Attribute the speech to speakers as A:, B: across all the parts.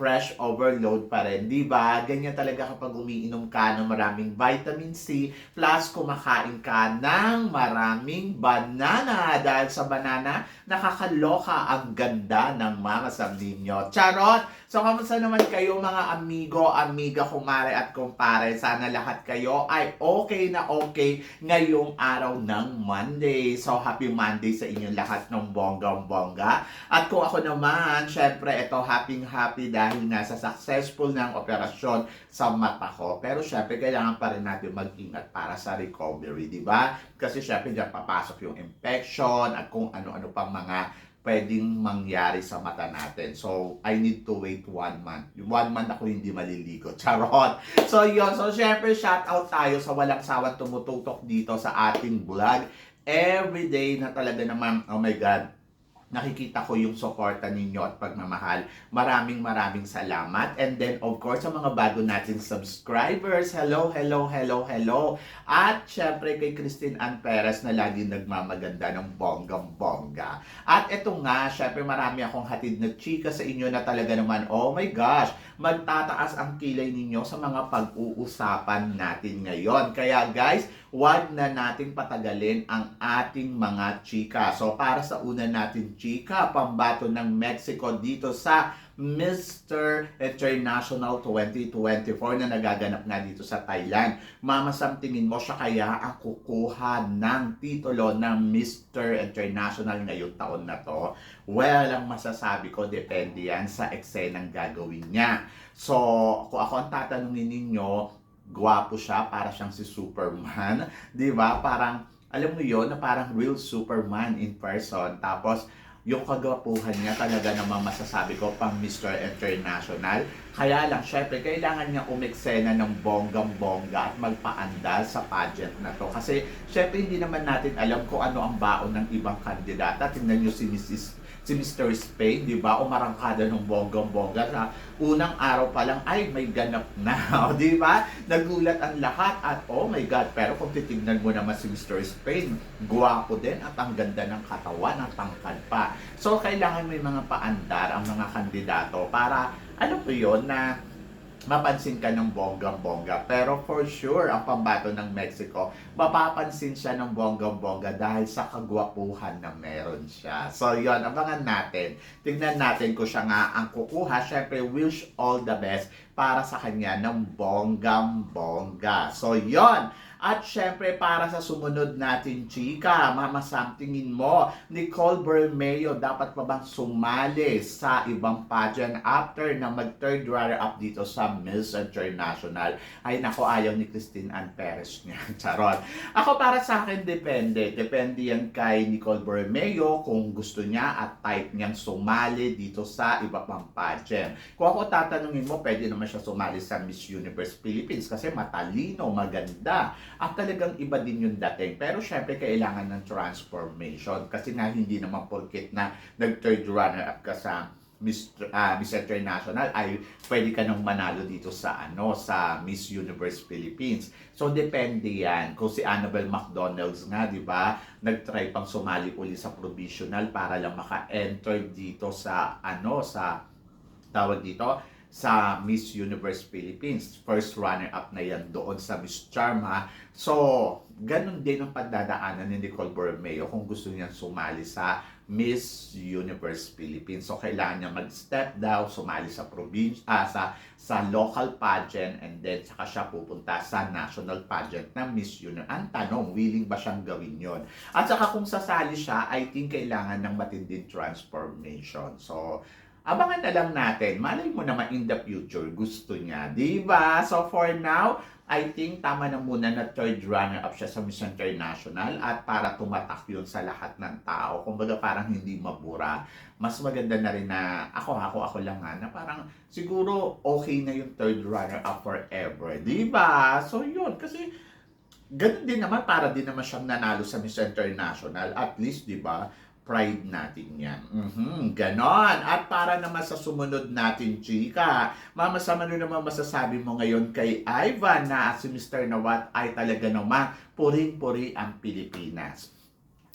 A: fresh overload pa rin, di ba? Ganyan talaga kapag umiinom ka ng maraming vitamin C plus kumakain ka ng maraming banana. Dahil sa banana, nakakaloka ang ganda ng mga ninyo. Charot! So, kamusta naman kayo mga amigo, amiga, kumare at kumpare? Sana lahat kayo ay okay na okay ngayong araw ng Monday. So, happy Monday sa inyong lahat ng bonggang-bongga. At kung ako naman, syempre, ito happy-happy dahil nasa successful ng operasyon sa mata ko. Pero syempre, kailangan pa rin natin mag-ingat para sa recovery, di ba? Kasi syempre, dyan papasok yung infection at kung ano-ano pang mga pwedeng mangyari sa mata natin. So, I need to wait one month. Yung one month ako hindi maliligo. Charot! So, yun. So, syempre, shout out tayo sa walang sawang tumututok dito sa ating vlog. Every day na talaga naman, oh my God, nakikita ko yung suporta ninyo at pagmamahal. Maraming maraming salamat. And then, of course, sa mga bago nating subscribers, hello, hello, hello, hello. At syempre kay Christine Ann Perez na lagi nagmamaganda ng bonggang-bongga. At ito nga, syempre marami akong hatid na chika sa inyo na talaga naman, oh my gosh, magtataas ang kilay ninyo sa mga pag-uusapan natin ngayon. Kaya guys, wag na nating patagalin ang ating mga chika. So para sa una natin chika, pambato ng Mexico dito sa Mr. International 2024 na nagaganap nga dito sa Thailand. Mama Sam, tingin mo siya kaya ang kukuha ng titulo ng Mr. International ngayong taon na to? Well, ang masasabi ko, depende yan sa eksenang gagawin niya. So, kung ako ang tatanungin ninyo, gwapo siya, para siyang si Superman. Di ba? Parang, alam mo yon na parang real Superman in person. Tapos, yung kagwapuhan niya talaga namang masasabi ko pang Mr. International. Kaya lang, syempre, kailangan niya umeksena ng bonggang-bongga at magpaandal sa pageant na to. Kasi, syempre, hindi naman natin alam kung ano ang baon ng ibang kandidata. Tingnan niyo si Mrs si Mr. Spain, di ba? Umarangkada ng bonggang-bongga sa unang araw pa lang, ay, may ganap na. Di ba? Nagulat ang lahat at, oh my God, pero kung titignan mo naman si Mr. Spain, guwapo din at ang ganda ng katawan, ang tangkad pa. So, kailangan may mga paandar ang mga kandidato para, ano po yun, na mapansin ka ng bonggang-bongga. Pero for sure, ang pambato ng Mexico, mapapansin siya ng bonggang-bongga dahil sa kagwapuhan na meron siya. So, yon abangan natin. Tingnan natin kung siya nga ang kukuha. Siyempre, wish all the best para sa kanya ng bonggang-bongga. So, yon at syempre, para sa sumunod natin, chika, Mama Sam, tingin mo, Nicole Bermeo, dapat pa bang sumali sa ibang pageant after na mag-third runner-up dito sa Miss International? Ay, nako, ayaw ni Christine Ann Perez niya. Charot. Ako, para sa akin, depende. Depende yan kay Nicole Bermeo kung gusto niya at type niyang sumali dito sa iba pang pageant. Kung ako tatanungin mo, pwede naman siya sumali sa Miss Universe Philippines kasi matalino, maganda at talagang iba din yung dating. Pero syempre, kailangan ng transformation. Kasi nga, hindi naman porkit na nag-third runner-up ka sa Miss, uh, Miss International ay pwede ka nang manalo dito sa ano sa Miss Universe Philippines. So depende 'yan. Kung si Annabelle McDonald's nga, 'di ba, nag-try pang sumali uli sa provisional para lang maka-enter dito sa ano sa tawag dito sa Miss Universe Philippines. First runner-up na yan doon sa Miss Charm ha. So, ganun din ang pagdadaanan ni Nicole Borromeo kung gusto niya sumali sa Miss Universe Philippines. So, kailangan niya mag-step down, sumali sa province, ah, sa, sa local pageant, and then saka siya pupunta sa national pageant ng Miss Universe. Ang tanong, willing ba siyang gawin yon? At saka kung sasali siya, I think kailangan ng matinding transformation. So, abangan na lang natin. Malay mo naman in the future, gusto niya. Di ba? So for now, I think tama na muna na third runner-up siya sa Miss International at para tumatak yun sa lahat ng tao. Kumbaga parang hindi mabura. Mas maganda na rin na ako, ako, ako lang nga, na parang siguro okay na yung third runner-up forever. Di ba? So yun, kasi ganun din naman para din naman siyang nanalo sa Miss International. At least, di ba, pride natin yan. Mhm, ganon. At para naman sa sumunod natin, chika, Mama Sam, ano naman masasabi mo ngayon kay Ivan na si Mr. Nawat ay talaga naman puring-puri ang Pilipinas?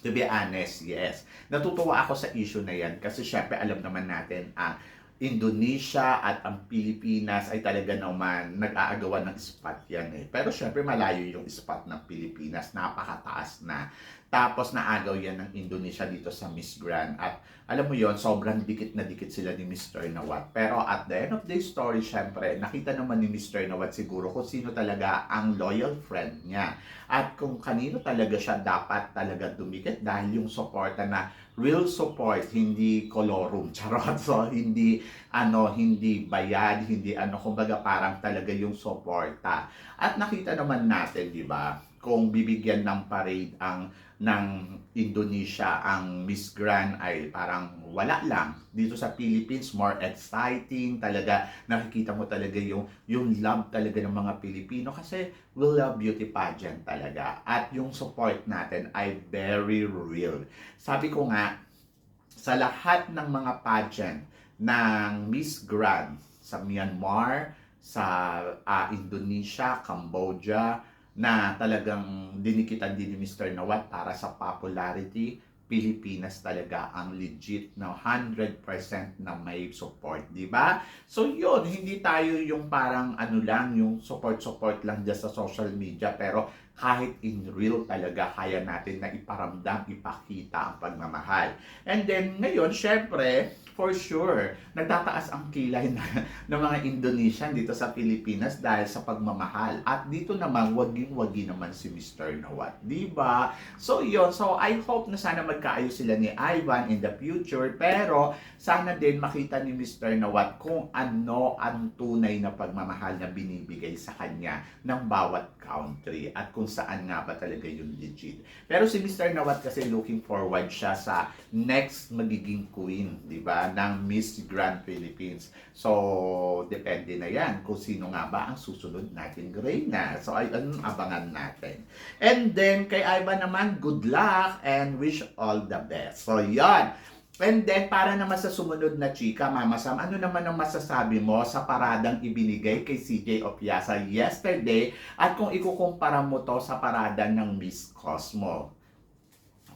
A: To be honest, yes. Natutuwa ako sa issue na yan kasi syempre alam naman natin ang Indonesia at ang Pilipinas ay talaga naman nag-aagawan ng spot yan eh. Pero syempre malayo yung spot ng Pilipinas, napakataas na. Tapos naagaw yan ng Indonesia dito sa Miss Grand. At alam mo yon sobrang dikit na dikit sila ni Mr. Nawat. Pero at the end of the story, syempre, nakita naman ni Mr. Nawat siguro kung sino talaga ang loyal friend niya. At kung kanino talaga siya dapat talaga dumikit dahil yung suporta na real support, hindi kolorum, charot. So, hindi, ano, hindi bayad, hindi ano, kumbaga parang talaga yung suporta. At nakita naman natin, di ba, kung bibigyan ng parade ang ng Indonesia ang Miss Grand ay parang wala lang. Dito sa Philippines, more exciting. Talaga, nakikita mo talaga yung, yung love talaga ng mga Pilipino kasi we love beauty pageant talaga. At yung support natin ay very real. Sabi ko nga, sa lahat ng mga pageant ng Miss Grand sa Myanmar, sa ah, Indonesia, Cambodia, na talagang dinikitan din ni Mr. Nawat para sa popularity, Pilipinas talaga ang legit na 100% na may support, di ba? So yun, hindi tayo yung parang ano lang, yung support-support lang dyan sa social media, pero kahit in real talaga, kaya natin na iparamdam, ipakita ang pagmamahal. And then ngayon, syempre, for sure, nagtataas ang kilay na, ng mga Indonesian dito sa Pilipinas dahil sa pagmamahal. At dito naman, waging-wagi naman si Mr. Nawat. Ba? So, yun. So, I hope na sana magkaayos sila ni Ivan in the future. Pero, sana din makita ni Mr. Nawat kung ano ang tunay na pagmamahal na binibigay sa kanya ng bawat country at kung saan nga ba talaga yung legit. Pero si Mr. Nawat kasi looking forward siya sa next magiging queen, di ba, ng Miss Grand Philippines. So, depende na yan kung sino nga ba ang susunod nating Reyna. So, ay, anong abangan natin. And then, kay Ivan naman, good luck and wish all the best. So, yan. And then, para naman sa sumunod na chika, Mama Sam, ano naman ang masasabi mo sa paradang ibinigay kay CJ Opiasa yesterday at kung ikukumpara mo to sa parada ng Miss Cosmo?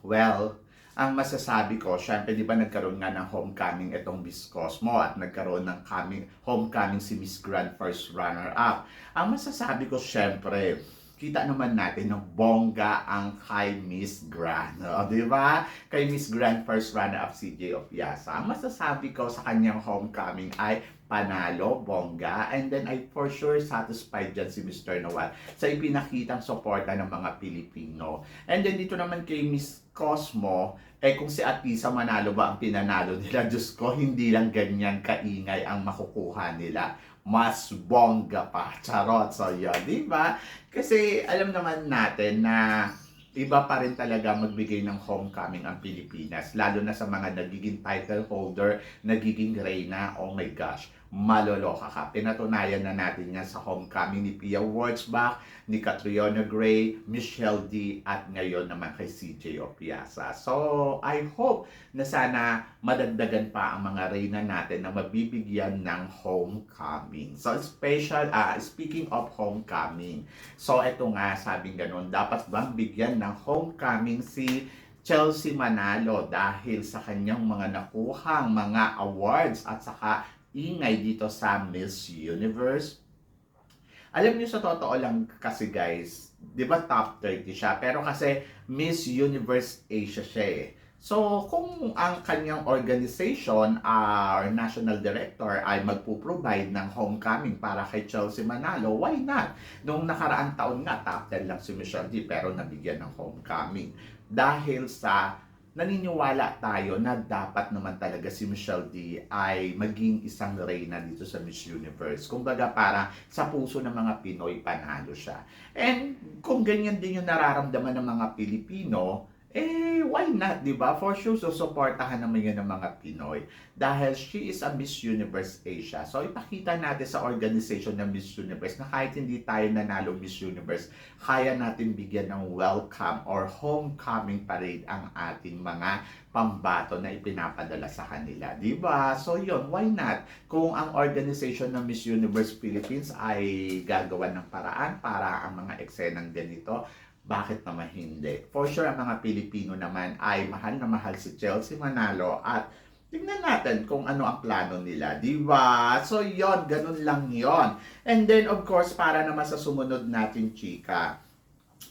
A: Well, ang masasabi ko, syempre di ba nagkaroon nga ng homecoming itong Miss Cosmo at nagkaroon ng coming, homecoming si Miss Grand First Runner-Up. Ang masasabi ko, syempre, kita naman natin ng bongga ang kay Miss Grand. O, di ba? Kay Miss Grand First Runner-Up CJ Opiasa. Ang masasabi ko sa kanyang homecoming ay panalo, bongga, and then I for sure satisfied dyan si Mr. Nawal sa ipinakitang suporta ng mga Pilipino. And then dito naman kay Miss Cosmo, eh kung si Atisa manalo ba ang pinanalo nila, Diyos ko, hindi lang ganyan kaingay ang makukuha nila. Mas bongga pa. Charot. So, yun, di ba? Kasi alam naman natin na iba pa rin talaga magbigay ng homecoming ang Pilipinas. Lalo na sa mga nagiging title holder, nagiging reyna. Oh my gosh, maloloka ka. Pinatunayan na natin yan sa homecoming ni Pia Wurtzbach, ni Catriona Gray, Michelle D, at ngayon naman kay CJ Opiasa. So, I hope na sana madagdagan pa ang mga reyna natin na mabibigyan ng homecoming. So, special, ah speaking of homecoming, so ito nga, sabing ganun, dapat bang bigyan ng homecoming si Chelsea Manalo dahil sa kanyang mga nakuhang mga awards at saka ingay dito sa Miss Universe. Alam niyo sa totoo lang kasi guys, 'di ba top 30 siya pero kasi Miss Universe Asia siya eh. So, kung ang kanyang organization uh, or national director ay magpo-provide ng homecoming para kay Chelsea Manalo, why not? Nung nakaraang taon nga, top 10 lang si Michelle D pero nabigyan ng homecoming. Dahil sa naniniwala tayo na dapat naman talaga si Michelle D ay maging isang reyna dito sa Miss Universe. Kumbaga para sa puso ng mga Pinoy panalo siya. And kung ganyan din yung nararamdaman ng mga Pilipino, eh, why not, di ba? For sure, susuportahan naman yun ng mga Pinoy. Dahil she is a Miss Universe Asia. So, ipakita natin sa organization ng Miss Universe na kahit hindi tayo nanalo Miss Universe, kaya natin bigyan ng welcome or homecoming parade ang ating mga pambato na ipinapadala sa kanila. Di ba? So, yun, why not? Kung ang organization ng Miss Universe Philippines ay gagawa ng paraan para ang mga eksenang ganito, bakit naman hindi? For sure, ang mga Pilipino naman ay mahal na mahal si Chelsea Manalo at tingnan natin kung ano ang plano nila, di ba? So, yon ganun lang yon And then, of course, para naman sa sumunod natin, chika,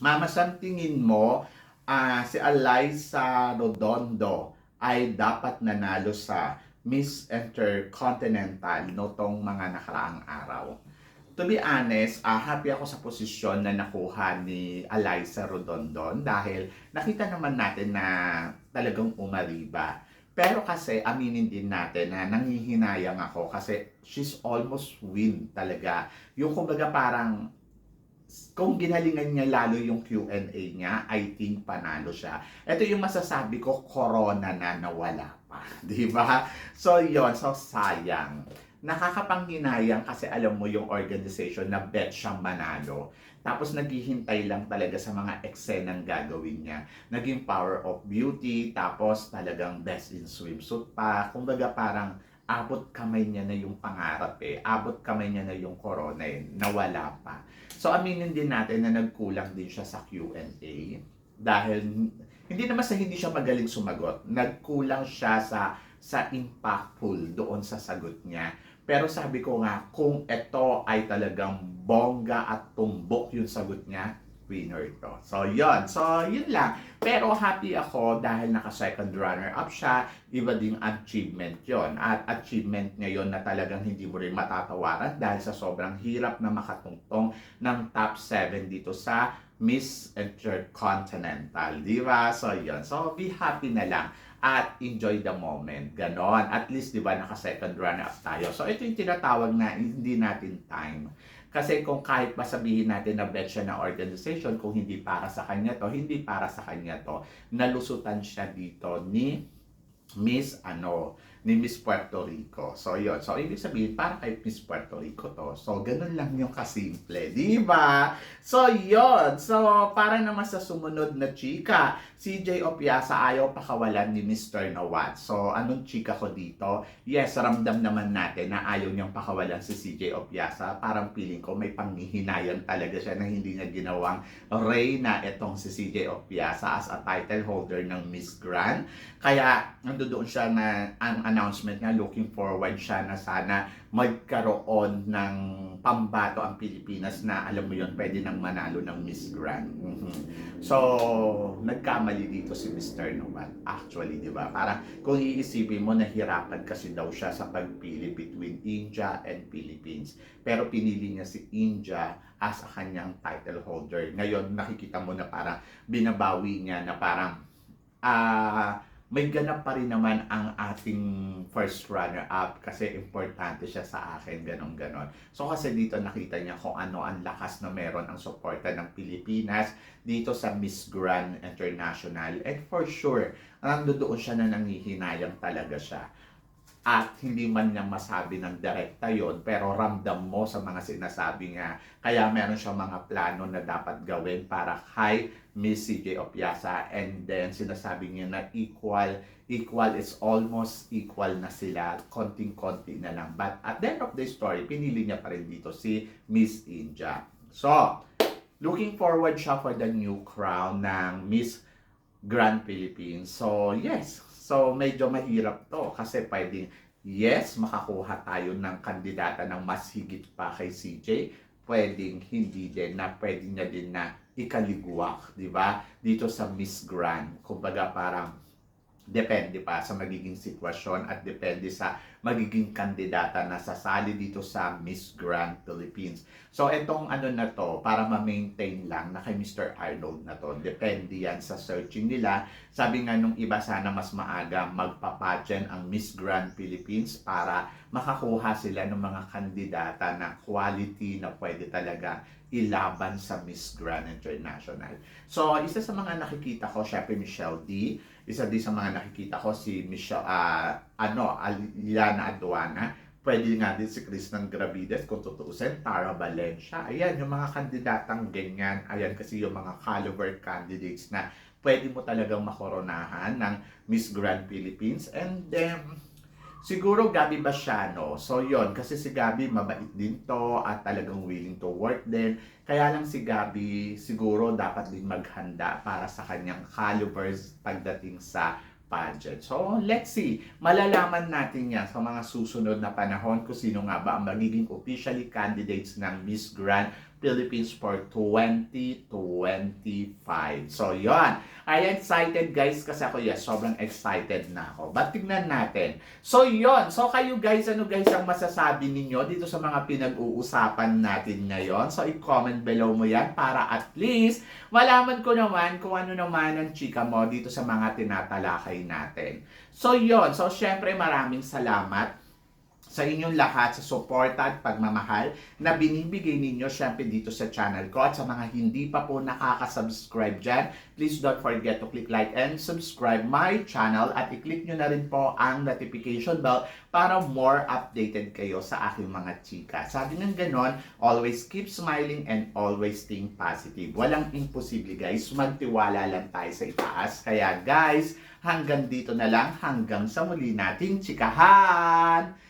A: Mama Sam, tingin mo, ah, si Eliza Rodondo ay dapat nanalo sa Miss Intercontinental notong mga nakaraang araw. To be honest, ah, happy ako sa posisyon na nakuha ni Eliza Rodondon dahil nakita naman natin na talagang umariba. Pero kasi aminin din natin na nangihinayang ako kasi she's almost win talaga. Yung kumbaga parang kung ginalingan niya lalo yung Q&A niya, I think panalo siya. Ito yung masasabi ko, corona na nawala pa. Di ba? So, yon So, sayang nakakapanghinayang kasi alam mo yung organization na bet siyang manalo. Tapos naghihintay lang talaga sa mga eksenang gagawin niya. Naging power of beauty, tapos talagang best in swimsuit pa. Kumbaga parang abot kamay niya na yung pangarap eh. Abot kamay niya na yung corona eh. Nawala pa. So aminin din natin na nagkulang din siya sa Q&A. Dahil hindi naman sa hindi siya magaling sumagot. Nagkulang siya sa sa impactful doon sa sagot niya. Pero sabi ko nga, kung ito ay talagang bongga at tumbok yung sagot niya, winner ito. So, yun. So, yun lang. Pero happy ako dahil naka-second runner-up siya. Iba ding achievement yon At achievement niya yun na talagang hindi mo rin matatawaran dahil sa sobrang hirap na makatungtong ng top 7 dito sa Miss Intercontinental. Di ba? So, yun. So, be happy na lang at enjoy the moment. Ganon. At least, di ba, naka-second runner-up tayo. So, ito yung tinatawag na hindi natin time. Kasi kung kahit masabihin natin na bet siya na organization, kung hindi para sa kanya to, hindi para sa kanya to. Nalusutan siya dito ni Miss ano, ni Miss Puerto Rico. So, yun. So, ibig sabihin, para kay Miss Puerto Rico to. So, ganun lang yung kasimple. Di ba? So, yun. So, para naman sa sumunod na chika, CJ Opiasa ayaw pakawalan ni Mr. Nawat. So, anong chika ko dito? Yes, ramdam naman natin na ayaw niyang pakawalan si CJ Opiasa. Parang feeling ko may panghihinayan talaga siya na hindi niya ginawang reyna itong si CJ Opiasa as a title holder ng Miss Grand. Kaya, nandoon siya na ang announcement niya, looking forward siya na sana magkaroon ng pambato ang Pilipinas na alam mo yon pwede nang manalo ng Miss Grand. Mhm. So, nagkamali dito si Mr. Numan. Actually, di ba? Para kung iisipin mo, nahirapan kasi daw siya sa pagpili between India and Philippines. Pero pinili niya si India as a kanyang title holder. Ngayon, nakikita mo na parang binabawi niya na parang ah may ganap pa rin naman ang ating first runner-up kasi importante siya sa akin, ganon ganon. So kasi dito nakita niya kung ano ang lakas na meron ang suporta ng Pilipinas dito sa Miss Grand International. And for sure, nandoon siya na nangihinayang talaga siya. At hindi man niya masabi ng direkta yon pero ramdam mo sa mga sinasabi niya. Kaya meron siya mga plano na dapat gawin para kay Miss CJ Opiasa and then sinasabi niya na equal equal is almost equal na sila. Konting-konti na lang. But at the end of the story pinili niya pa rin dito si Miss India so looking forward siya for the new crown ng Miss Grand Philippines. So yes. So medyo mahirap to kasi pwedeng yes makakuha tayo ng kandidata ng mas higit pa kay CJ pwedeng hindi din na pwede niya din na ikaligwak, di ba? Dito sa Miss Grand. Kumbaga parang Depende pa sa magiging sitwasyon at depende sa magiging kandidata na sasali dito sa Miss Grand Philippines. So, itong ano na to, para ma-maintain lang na kay Mr. Arnold na to. Depende yan sa searching nila. Sabi nga nung iba sana mas maaga magpapageant ang Miss Grand Philippines para makakuha sila ng mga kandidata na quality na pwede talaga ilaban sa Miss Grand International. So, isa sa mga nakikita ko, syempre Michelle D. Isa din sa mga nakikita ko si Michelle, ah, ano, Aliana Aduana. Pwede nga din si Kristen Gravides kung tutuusin, Tara Valencia. Ayan, yung mga kandidatang ganyan. Ayan kasi yung mga caliber candidates na pwede mo talagang makoronahan ng Miss Grand Philippines. And then, Siguro Gabi Basiano. So yon kasi si Gabi mabait din to at talagang willing to work din. Kaya lang si Gabi siguro dapat din maghanda para sa kanyang calibers pagdating sa pageant. So, let's see. Malalaman natin yan sa mga susunod na panahon kung sino nga ba ang magiging officially candidates ng Miss Grand Philippines for 2025. So, yon. I excited guys kasi ako yes, sobrang excited na ako. But tignan natin. So, yon. So, kayo guys, ano guys ang masasabi ninyo dito sa mga pinag-uusapan natin ngayon? So, i-comment below mo yan para at least malaman ko naman kung ano naman ang chika mo dito sa mga tinatalakay natin. So, yon. So, syempre maraming salamat sa inyong lahat sa suporta at pagmamahal na binibigay ninyo syempre dito sa channel ko at sa mga hindi pa po nakaka-subscribe dyan, please don't forget to click like and subscribe my channel at i-click nyo na rin po ang notification bell para more updated kayo sa aking mga chika. Sabi ng ganon, always keep smiling and always think positive. Walang imposible guys, magtiwala lang tayo sa itaas. Kaya guys, hanggang dito na lang, hanggang sa muli nating chikahan!